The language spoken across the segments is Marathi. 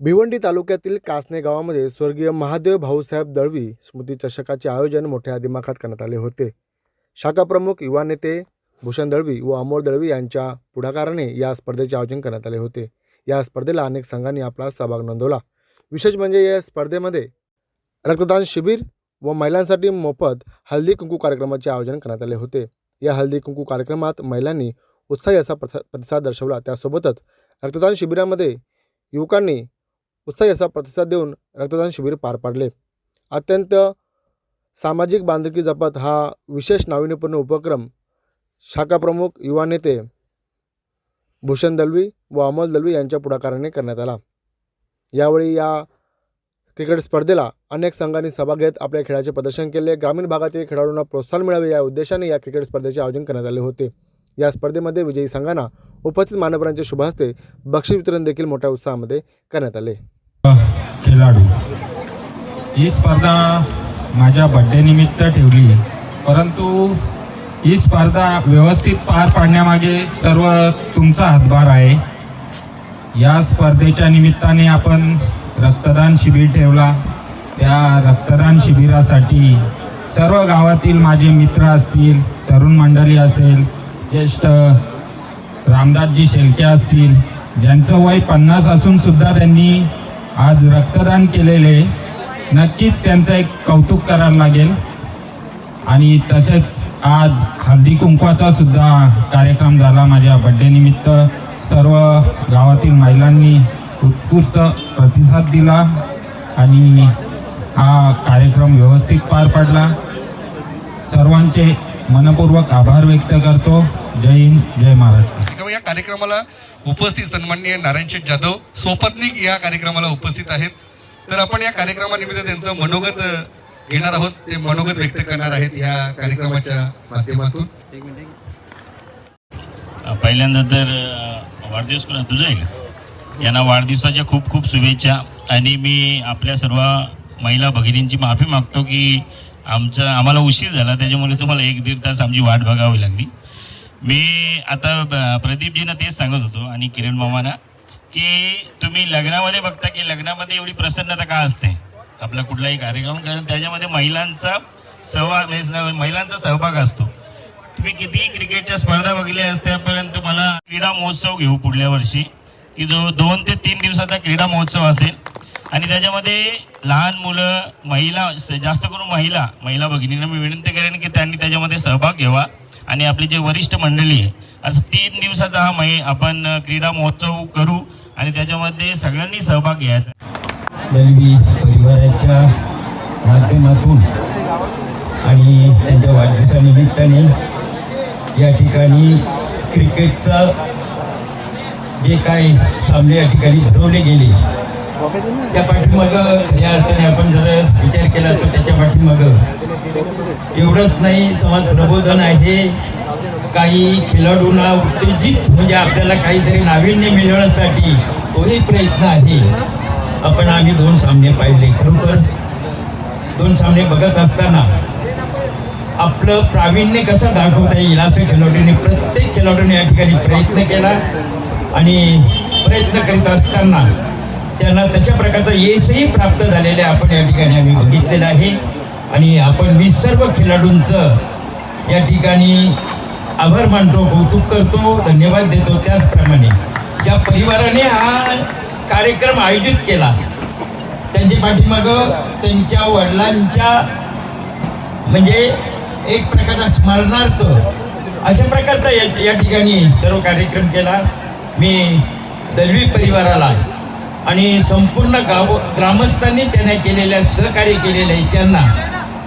भिवंडी तालुक्यातील कासने गावामध्ये स्वर्गीय महादेव भाऊसाहेब दळवी स्मृती चषकाचे आयोजन मोठ्या दिमाखात करण्यात आले होते. शाखा प्रमुख युवा नेते भूषण दळवी व अमोल दळवी यांच्या पुढाकाराने या स्पर्धेचे आयोजन करण्यात आले होते. या स्पर्धेला अनेक संघांनी आपला सहभाग नोंदवला. विशेष म्हणजे या स्पर्धेमध्ये रक्तदान शिबिर व महिलांसाठी मोफत हळदी कुंकू कार्यक्रमाचे आयोजन करण्यात आले होते. या हळदी कुंकू कार्यक्रमात महिलांनी उत्साही असा प्रसा प्रतिसाद दर्शवला. त्यासोबतच रक्तदान शिबिरामध्ये युवकांनी उत्साही असा प्रतिसाद देऊन रक्तदान शिबिर पार पाडले. अत्यंत सामाजिक बांधिलकी जपत हा विशेष नाविन्यपूर्ण उपक्रम शाखा प्रमुख युवा नेते भूषण दलवी व अमोल दलवी यांच्या पुढाकाराने करण्यात आला. यावेळी या क्रिकेट स्पर्धेला अनेक संघांनी सहभाग घेत आपल्या खेळाचे प्रदर्शन केले. ग्रामीण भागातील खेळाडूंना प्रोत्साहन मिळावे या उद्देशाने या क्रिकेट स्पर्धेचे आयोजन करण्यात आले होते. या स्पर्धेमध्ये विजयी संघांना उपस्थित मान्यवरांच्या शुभ हस्ते बक्षीस वितरण देखील मोठ्या उत्साहामध्ये करण्यात आले. लाडू ही स्पर्धा माझ्या बड्डेनिमित्त ठेवली परंतु ही स्पर्धा व्यवस्थित पार पाडण्यामागे सर्व तुमचा हातभार आहे. या स्पर्धेच्या निमित्ताने आपण रक्तदान शिबिर ठेवला. त्या रक्तदान शिबिरासाठी सर्व गावातील माझे मित्र असतील तरुण मंडळी असेल ज्येष्ठ रामदासजी शेळके असतील ज्यांचं वय पन्नास असून सुद्धा त्यांनी आज रक्तदान केलेले नक्कीच त्यांचं एक कौतुक करायला लागेल. आणि तसेच आज हल्दी कुंकवाचा सुद्धा कार्यक्रम झाला माझ्या बड्डे निमित्त. सर्व गावातील महिलांनी उत्कृष्ट प्रतिसाद दिला आणि हा कार्यक्रम व्यवस्थित पार पडला. सर्वांचे मनपूर्वक आभार व्यक्त करतो. जय हिंद जय महाराष्ट्र. त्यामुळे या कार्यक्रमाला उपस्थित सन्माननीय नारायण शेठ जाधव सोपत्निक या कार्यक्रमाला उपस्थित आहेत. तर आपण या कार्यक्रमानिमित्त त्यांचं मनोगत घेणार आहोत. ते मनोगत व्यक्त करणार आहेत या कार्यक्रमाच्या माध्यमातून. पहिल्यांदा तर वाढदिवस कोणा तुझा आहे का? यांना वाढदिवसाच्या खूप खूप शुभेच्छा. आणि मी आपल्या सर्व महिला भगिनींची माफी मागतो की आमचा आम्हाला उशीर झाला. त्याच्यामुळे तुम्हाला एक दीड तास आमची वाट बघावी लागली. मी आता ब- प्रदीपजीनं तेच सांगत होतो आणि किरण मामाना की तुम्ही लग्नामध्ये बघता की लग्नामध्ये एवढी प्रसन्नता का असते? आपला कुठलाही कार्यक्रम कारण त्याच्यामध्ये महिलांचा सहभाग म्हणजे महिलांचा सहभाग असतो. तुम्ही कितीही क्रिकेटच्या स्पर्धा बघितल्या असत्या परंतु मला क्रीडा महोत्सव घेऊ पुढल्या वर्षी की जो दोन ते तीन दिवसाचा क्रीडा महोत्सव असेल. आणि त्याच्यामध्ये लहान मुलं महिला जास्त करून महिला महिला भगिनींना मी विनंती करेन की त्यांनी त्याच्यामध्ये सहभाग घ्यावा. आणि आपली जे वरिष्ठ मंडळी आहे असं तीन दिवसाचा हा मै आपण क्रीडा महोत्सव करू आणि त्याच्यामध्ये सगळ्यांनी सहभाग घ्यायचा. दलवी परिवाराच्या माध्यमातून आणि त्यांच्या वाढदिवसानिमित्ताने या ठिकाणी क्रिकेटचा जे काही सामने या ठिकाणी भरवले गेले त्या पाठीमागं खऱ्या अर्थाने आपण जर विचार केला तर त्याच्या पाठीमागं एवढंच नाही समाज प्रबोधन आहे. काही खेळाडूंना उत्तेजित म्हणजे आपल्याला काहीतरी नाविन्य मिळवण्यासाठी तोही प्रयत्न आहे. आपण आम्ही दोन सामने पाहिले. खरोखर दोन सामने बघत असताना आपलं प्रावीण्य कसं दाखवता येईल असं खेळाडूंनी प्रत्येक खेळाडूने या ठिकाणी प्रयत्न केला. आणि प्रयत्न करीत असताना त्यांना तशा प्रकारचं यशही प्राप्त झालेले आपण या ठिकाणी आम्ही बघितलेलं आहे. आणि आपण मी सर्व खेळाडूंचं या ठिकाणी आभार मानतो कौतुक करतो धन्यवाद देतो त्याचप्रमाणे. ज्या परिवाराने हा कार्यक्रम आयोजित केला त्यांच्या पाठीमागं त्यांच्या वडिलांच्या म्हणजे एक प्रकारचा स्मरणार्थ अशा प्रकारचा या या ठिकाणी सर्व कार्यक्रम केला. मी दलवी परिवाराला आणि संपूर्ण गाव ग्रामस्थांनी त्यांना केलेल्या सहकार्य केलेलं आहे त्यांना.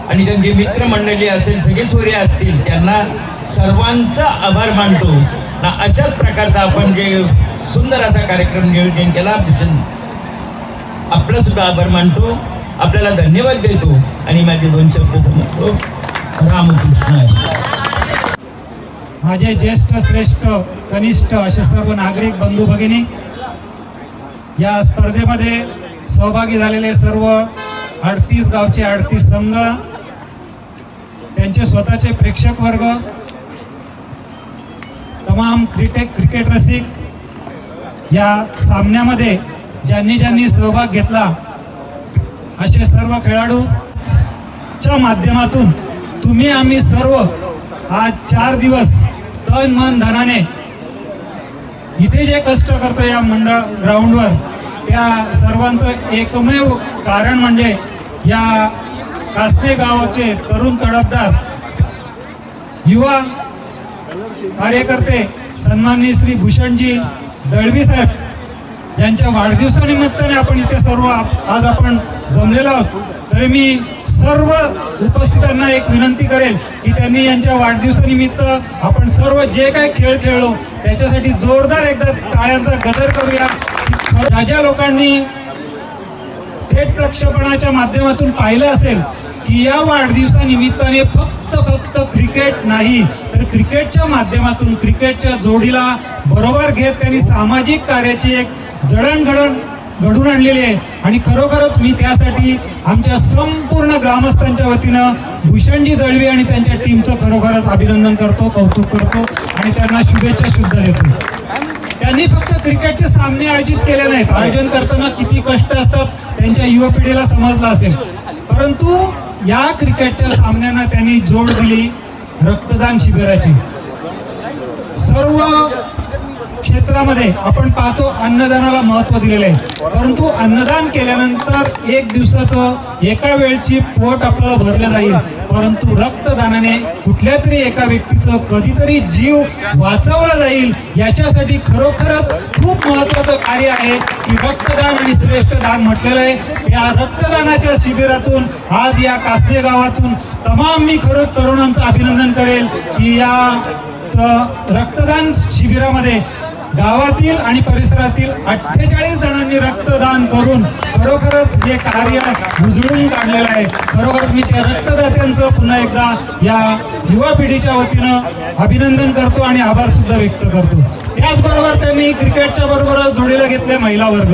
आणि त्यांची मित्रमंडळी असेल सगळे सूर्य असतील त्यांना सर्वांचा आभार मानतो. ना अशाच प्रकारचा आपण जे सुंदर असा कार्यक्रम नियोजन केला आपला सुद्धा आभार मानतो. आपल्याला धन्यवाद देतो. आणि माझे दोन शब्द समजतो रामकृष्ण. माझे ज्येष्ठ श्रेष्ठ कनिष्ठ असे सर्व नागरिक बंधू भगिनी या स्पर्धेमध्ये सहभागी झालेले सर्व अडतीस गावचे अडतीस संघ त्यांचे स्वतःचे प्रेक्षक वर्ग तमाम क्रिकेट क्रिकेट रसिक या सामन्यामध्ये ज्यांनी ज्यांनी सहभाग घेतला असे सर्व खेळाडू च्या माध्यमातून तुम्ही आम्ही सर्व आज चार दिवस तन मन धनाने इथे जे कष्ट करतो या मंडळ ग्राउंडवर त्या सर्वांचं एकमेव कारण म्हणजे या कासने गावाचे तरुण तडफदार युवा कार्यकर्ते सन्माननीय श्री भूषणजी दळवी साहेब यांच्या वाढदिवसानिमित्ताने आपण इथे सर्व आज आपण जमलेलो आहोत. तरी मी सर्व उपस्थितांना एक विनंती करेल की त्यांनी यांच्या वाढदिवसानिमित्त आपण सर्व जे काही खेळ खेळलो त्याच्यासाठी जोरदार एकदा टाळ्यांचा गदर करूया. ज्या ज्या लोकांनी थेट प्रक्षेपणाच्या माध्यमातून पाहिलं असेल की या वाढदिवसानिमित्ताने फक्त फक्त क्रिकेट नाही तर क्रिकेटच्या माध्यमातून क्रिकेटच्या जोडीला बरोबर घेत त्यांनी सामाजिक कार्याची एक जडणघडण घडून आणलेली आहे. आणि खरोखरच मी त्यासाठी आमच्या संपूर्ण ग्रामस्थांच्या वतीनं भूषणजी दळवी आणि त्यांच्या टीमचं खरोखरच अभिनंदन करतो कौतुक करतो आणि त्यांना शुभेच्छा सुद्धा देतो. त्यांनी फक्त क्रिकेटचे सामने आयोजित केले नाहीत. आयोजन करताना किती कष्ट असतात त्यांच्या युवा पिढीला समजलं असेल. परंतु या क्रिकेटच्या सामन्यांना त्यांनी जोड दिली रक्तदान शिबिराची. सर्व क्षेत्रामध्ये आपण पाहतो अन्नदानाला महत्त्व दिलेलं आहे. परंतु अन्नदान केल्यानंतर एक दिवसाचं एका वेळची पोट आपल्याला भरलं जाईल. परंतु रक्तदानाने कुठल्या तरी एका व्यक्तीचं कधीतरी जीव वाचवला जाईल याच्यासाठी खरोखरच खूप महत्वाचं कार्य आहे की रक्तदान आणि श्रेष्ठ दान म्हटलेलं आहे. या रक्तदानाच्या शिबिरातून आज या कासले गावातून तमाम मी खरं तरुणांचं अभिनंदन करेल की या रक्तदान शिबिरामध्ये गावातील आणि परिसरातील अठ्ठेचाळीस जणांनी रक्तदान करून खरोखरच हे कार्य उजळून काढलेलं आहे. खरोखर मी त्या रक्तदात्यांचं पुन्हा एकदा या युवा पिढीच्या वतीनं अभिनंदन करतो आणि आभार सुद्धा व्यक्त करतो. त्याचबरोबर त्यांनी क्रिकेटच्या बरोबरच जोडीला घेतले महिला वर्ग.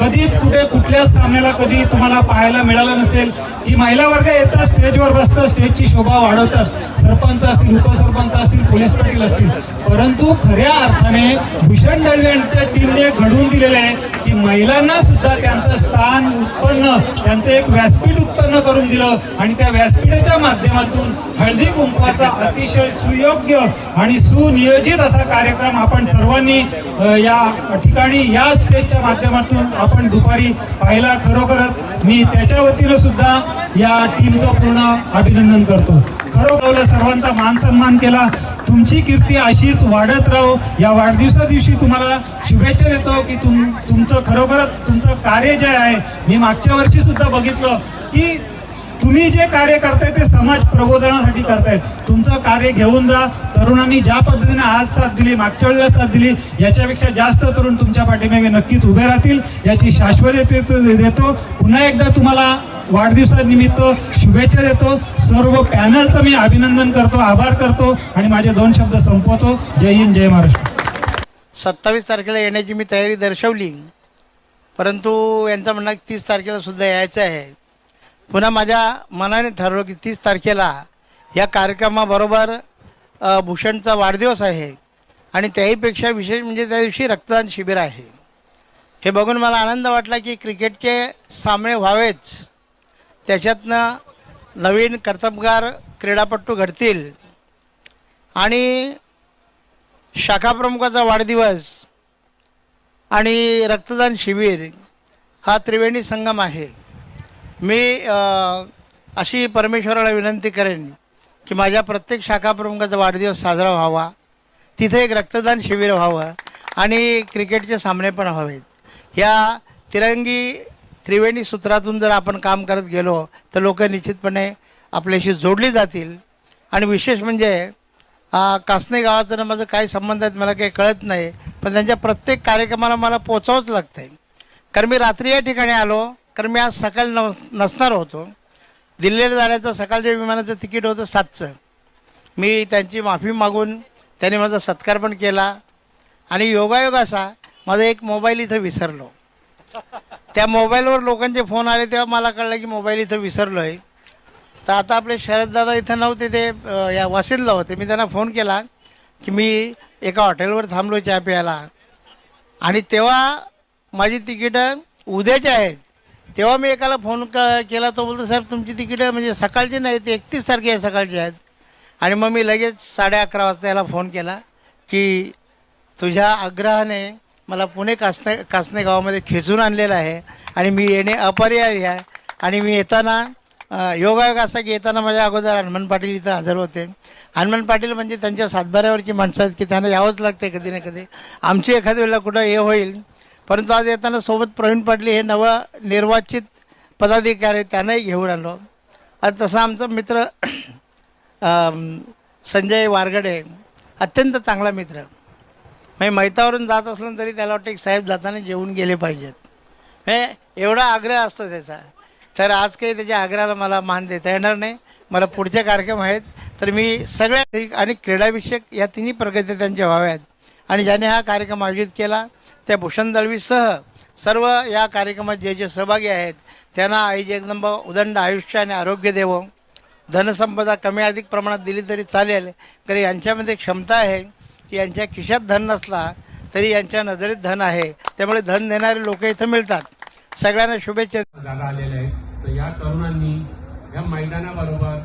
कधीच कुठे कुठल्याच सामन्याला कधी तुम्हाला पाहायला मिळालं नसेल की महिला वर्ग येतात स्टेजवर बसतात स्टेजची शोभा वाढवतात. सरपंच असतील उपसरपंच असतील पोलीस पाटील असतील. परंतु खऱ्या अर्थाने भूषण दळवे यांच्या टीमने घडवून दिलेलं आहे की महिलांना सुद्धा त्यांचं स्थान उत्पन्न त्यांचं एक व्यासपीठ उत्पन्न करून दिलं आणि त्या व्यासपीठाच्या माध्यमातून हळदी कुंकवाचा अतिशय सुयोग्य आणि सुनियोजित असा कार्यक्रम आपण सर्वांनी या ठिकाणी या स्टेजच्या माध्यमातून आपण दुपारी पाहिला खरोखरच मी त्याच्या वतीनं सुद्धा या टीमचं पूर्ण अभिनंदन करतो. खरोखर सर्वांचा मान सन्मान केला. तुमची कीर्ती अशीच वाढत राहो. या वाढदिवसा दिवशी तुम्हाला शुभेच्छा देतो की तुम तुमचं खरोखरच तुमचं कार्य जे आहे मी मागच्या वर्षी सुद्धा बघितलं की तुम्ही जे कार्य करताय ते समाज प्रबोधनासाठी करतायत तुमचं कार्य घेऊन जा. तरुणांनी ज्या पद्धतीने आज साथ दिली मागच्या वेळेला साथ दिली याच्यापेक्षा जास्त तरुण तुमच्या पाठीमागे नक्कीच उभे राहतील. याची शाश्वत देतो. पुन्हा एकदा तुम्हाला वाढदिवसानिमित्त शुभेच्छा देतो. सर्व पॅनलचं मी अभिनंदन करतो आभार करतो आणि माझे दोन शब्द संपवतो. जय हिंद जय महाराष्ट्र. सत्तावीस तारखेला येण्याची मी तयारी दर्शवली. परंतु यांचं म्हणणं की तीस तारखेला सुद्धा यायचं आहे. पुन्हा माझ्या मनाने ठरवलं की तीस तारखेला या कार्यक्रमाबरोबर भूषणचा वाढदिवस आहे. आणि त्याहीपेक्षा विशेष म्हणजे त्या दिवशी रक्तदान शिबिर आहे. हे बघून मला आनंद वाटला की क्रिकेटचे सामने व्हावेच. त्याच्यातनं नवीन कर्तबगार क्रीडापटू घडतील. आणि शाखाप्रमुखाचा वाढदिवस आणि रक्तदान शिबिर हा त्रिवेणी संगम आहे. मी अशी परमेश्वराला विनंती करेन की माझ्या प्रत्येक शाखाप्रमुखाचा वाढदिवस साजरा व्हावा. तिथे एक रक्तदान शिबिर व्हावं आणि क्रिकेटचे सामने पण व्हावेत. या तिरंगी त्रिवेणी सूत्रातून जर आपण काम करत गेलो तर लोक निश्चितपणे आपल्याशी जोडली जातील. आणि विशेष म्हणजे कासने गावाचं ना माझं काय संबंध आहेत मला काही कळत नाही पण त्यांच्या प्रत्येक कार्यक्रमाला मला पोचावंच लागतं आहे कारण मी रात्री या ठिकाणी आलो कारण मी आज सकाळी न नसणार होतो. दिल्लीला जाण्याचं सकाळच्या विमानाचं तिकीट होतं सातचं. मी त्यांची माफी मागून त्यांनी माझा सत्कार पण केला. आणि योगायोग असा माझा एक मोबाईल इथं विसरलो. त्या मोबाईलवर लोकांचे फोन आले तेव्हा मला कळलं की मोबाईल इथं विसरलो आहे तर आता आपले शरददादा इथं नव्हते ते या वासिंदला होते. मी त्यांना फोन केला की मी एका हॉटेलवर थांबलो चहा प्यायला. आणि तेव्हा माझी तिकीटं उद्याची आहेत. तेव्हा मी एकाला फोन क केला तो बोलतो साहेब तुमची तिकीटं म्हणजे सकाळची नाही ते एकतीस तारखे आहे सकाळची आहेत. आणि मग मी लगेच साडे अकरा वाजता याला फोन केला की तुझ्या आग्रहाने मला पुणे कासने कासने गावामध्ये खेचून आणलेलं आहे. आणि मी येणे अपरिहार्य आहे. आणि मी येताना अ, योगायोग असा की येताना माझ्या अगोदर हनुमान पाटील इथं हजर होते. हनुमान पाटील म्हणजे त्यांच्या सातबाऱ्यावरची माणसं आहेत की त्यांना यावंच लागते कधी ना कधी. आमची एखाद्या वेळेला कुठं हे होईल. परंतु आज येताना सोबत प्रवीण पाटील हे नवं निर्वाचित पदाधिकारी त्यांनाही घेऊन आलो. आज तसा आमचा मित्र संजय वारगडे अत्यंत चांगला मित्र. म्हणजे मैतावरून जात असलं तरी त्याला वाटतं की साहेब जाताना जेवून गेले पाहिजेत. हे एवढा आग्रह असतो त्याचा. तर आज काही त्याच्या आग्रहाला मला मान देता येणार नाही. मला पुढचे कार्यक्रम आहेत. तर मी सगळ्या आणि क्रीडाविषयक या तिन्ही प्रगती त्यांच्या व्हाव्यात. आणि ज्याने हा कार्यक्रम आयोजित केला त्या भूषण दळवीसह सर्व या कार्यक्रमात जे जे सहभागी आहेत त्यांना आई जगदंबा उदंड आयुष्य आणि आरोग्य देवो. धनसंपदा कमी अधिक प्रमाणात दिली तरी चालेल तरी यांच्यामध्ये क्षमता आहे. की यांच्या खिशात धन नसला तरी यांच्या नजरेत धन आहे. त्यामुळे धन देणारे लोक इथं मिळतात. सगळ्यांना शुभेच्छा. दादा आलेले आहेत. तर या तरुणांनी या मैदानाबरोबर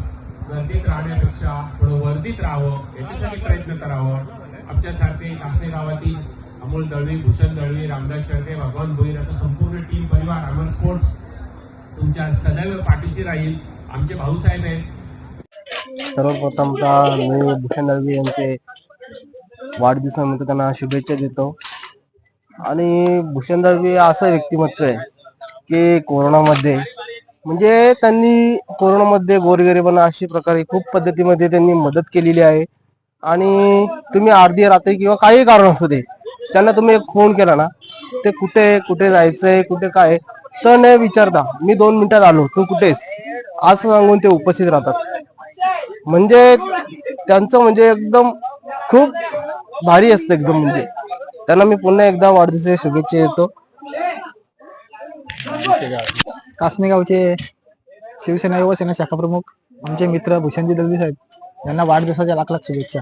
गर्दीत राहण्यापेक्षा थोडं वर्दीत राहावं याच्यासाठी प्रयत्न करावं. आमच्यासारखे कासने गावातील अमोल दळवी भूषण दळवी रामदास शर्टे भगवान भोईर असा संपूर्ण टीम परिवार अमर स्पोर्ट्स तुमच्या सदैव पाठीशी राहील. आमचे भाऊसाहेब आहेत. सर्वप्रथमतः मी भूषण दळवी यांचे वाढदिवसानिमित्त त्यांना शुभेच्छा देतो. आणि भूषण दळवी असं व्यक्तिमत्व आहे की कोरोनामध्ये म्हणजे त्यांनी कोरोनामध्ये गोरगरिबांना अशी प्रकारे खूप पद्धतीमध्ये त्यांनी मदत केलेली आहे. आणि तुम्ही अर्धी रात्री किंवा काही कारण असू दे त्यांना तुम्ही एक फोन केला ना ते कुठे कुठे जायचंय कुठे काय तर न विचारता मी दोन मिनिटात आलो तू कुठेस? असं सांगून ते उपस्थित राहतात. म्हणजे त्यांचं म्हणजे एकदम खूप भारी असतं एकदम म्हणजे. त्यांना मी पुन्हा एकदा वाढदिवसाच्या शुभेच्छा देतो. कासनेगावचे शिवसेना युवासेना शाखा प्रमुख आमचे मित्र भूषणजी दलवी साहेब यांना वाढदिवसाच्या लाख लाख शुभेच्छा.